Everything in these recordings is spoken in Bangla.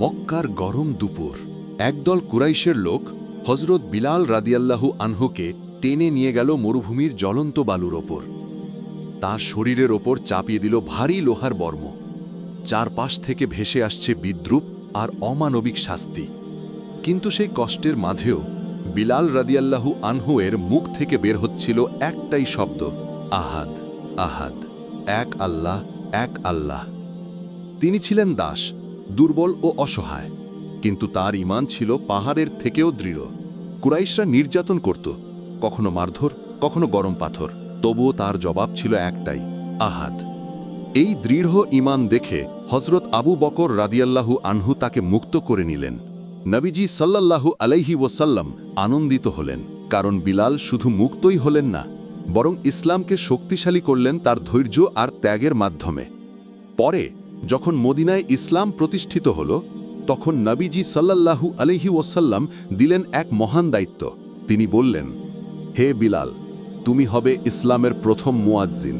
মক্কার গরম দুপুর। একদল কুরাইশের লোক হজরত বিলাল রাদিয়াল্লাহু আনহুকে টেনে নিয়ে গেল মরুভূমির জ্বলন্ত বালুর ওপর। তার শরীরের ওপর চাপিয়ে দিল ভারী লোহার বর্ম। চারপাশ থেকে ভেসে আসছে বিদ্রুপ আর অমানবিক শাস্তি। কিন্তু সেই কষ্টের মাঝেও বিলাল রাদিয়াল্লাহু এর মুখ থেকে বের হচ্ছিল একটাই শব্দ, আহাদ আহাদ, এক আল্লাহ এক আল্লাহ। তিনি ছিলেন দাস দুর্বল ও অসহায়। কিন্তু তার ইমান ছিল পাহাড়ের থেকেও দৃঢ়। কুরাইশরা নির্যাতন করত, কখনো মারধর, কখনো গরম পাথর। তবুও তার জবাব ছিল একটাই, আহাদ। এই দৃঢ় ইমান দেখে হজরত আবু বকর রাদিয়াল্লাহু আনহু তাকে মুক্ত করে নিলেন। নবীজি সাল্লাল্লাহু আলাইহি ওসাল্লাম আনন্দিত হলেন, কারণ বিলাল শুধু মুক্তই হলেন না, বরং ইসলামকে শক্তিশালী করলেন তার ধৈর্য আর ত্যাগের মাধ্যমে। পরে যখন মদিনায় ইসলাম প্রতিষ্ঠিত হল, তখন নবীজি সাল্লাল্লাহু আলহি ওসাল্লাম দিলেন এক মহান দায়িত্ব। তিনি বললেন, হে বিলাল, তুমি হবে ইসলামের প্রথম মুয়াজ্জিন।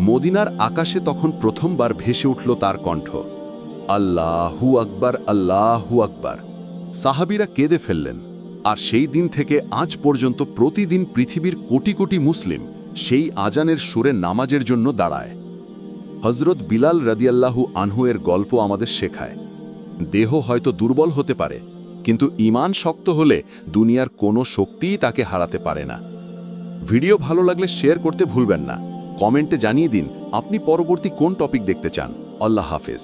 মদিনার আকাশে তখন প্রথমবার ভেসে উঠল তার কণ্ঠ। আল্লাহু আকবার আল্লাহু আকবার। সাহাবিরা কেঁদে ফেললেন। আর সেই দিন থেকে আজ পর্যন্ত প্রতিদিন পৃথিবীর কোটি কোটি মুসলিম সেই আজানের সুরে নামাজের জন্য দাঁড়ায়। হজরত বিলাল রাদিয়াল্লাহু আনহু এর গল্প আমাদের শেখায়। দেহ হয়তো দুর্বল হতে পারে, কিন্তু ইমান শক্ত হলে দুনিয়ার কোনো শক্তিই তাকে হারাতে পারে না। ভিডিও ভালো লাগলে শেয়ার করতে ভুলবেন না। কমেন্টে জানিয়ে দিন, আপনি পরবর্তী কোন টপিক দেখতে চান। আল্লাহ হাফেজ।